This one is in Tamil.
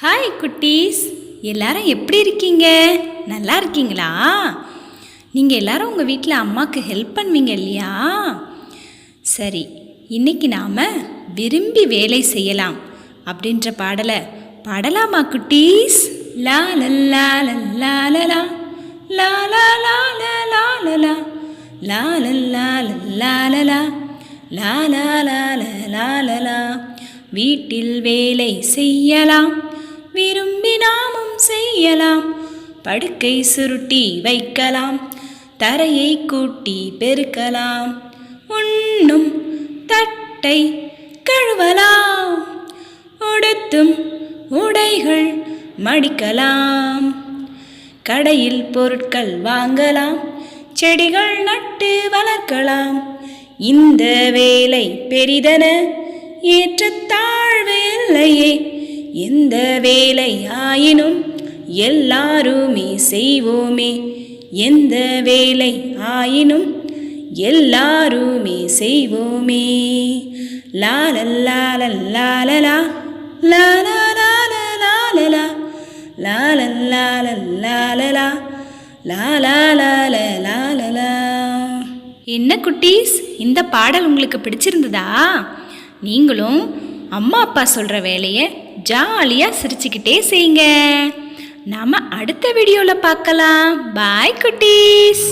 ஹாய் குட்டீஸ் எல்லாரும் எப்படி இருக்கீங்க நல்லா இருக்கீங்களா நீங்கள் எல்லாரும் உங்கள் வீட்டில் அம்மாவுக்கு ஹெல்ப் பண்ணுவீங்க இல்லையா சரி இன்னைக்கு நாம் விரும்பி வேலை செய்யலாம் அப்படின்ற பாடலை பாடலாமா குட்டீஸ் லா லல்லா லல்லா லலா லா லா லா லா லா லலா லா லல்லா லல்லா லலா லா லா லா லா லலா வீட்டில் வேலை செய்யலாம் விரும்பினாமும் செய்யலாம். படுக்கை சுருட்டி வைக்கலாம். தரையை கூட்டி பெருக்கலாம். உண்ணும் தட்டை கழுவலாம். உடுத்தும் உடைகள் மடிக்கலாம். கடையில் பொருட்கள் வாங்கலாம். செடிகள் நட்டு வளர்க்கலாம். இந்த வேலை பெரிதென ஏற்றத்தாழ்வு இல்லையே. எந்த வேலையாயினும் எல்லாருமே செய்வோமே எந்த வேலை ஆயினும் எல்லாருமே செய்வோமே லாலல்லாலல்லாலலா லாலாலாலலாலலா லாலல்லாலல்லாலலா லாலாலாலலாலலா என்ன குட்டீஸ் இந்த பாடல் உங்களுக்கு பிடிச்சிருந்ததா நீங்களும் அம்மா அப்பா சொல்கிற வேலையை ஜாலியாக சிரிச்சுக்கிட்டே செய்யுங்க. நாம அடுத்த வீடியோவில் பார்க்கலாம். பாய் குட்டீஸ்.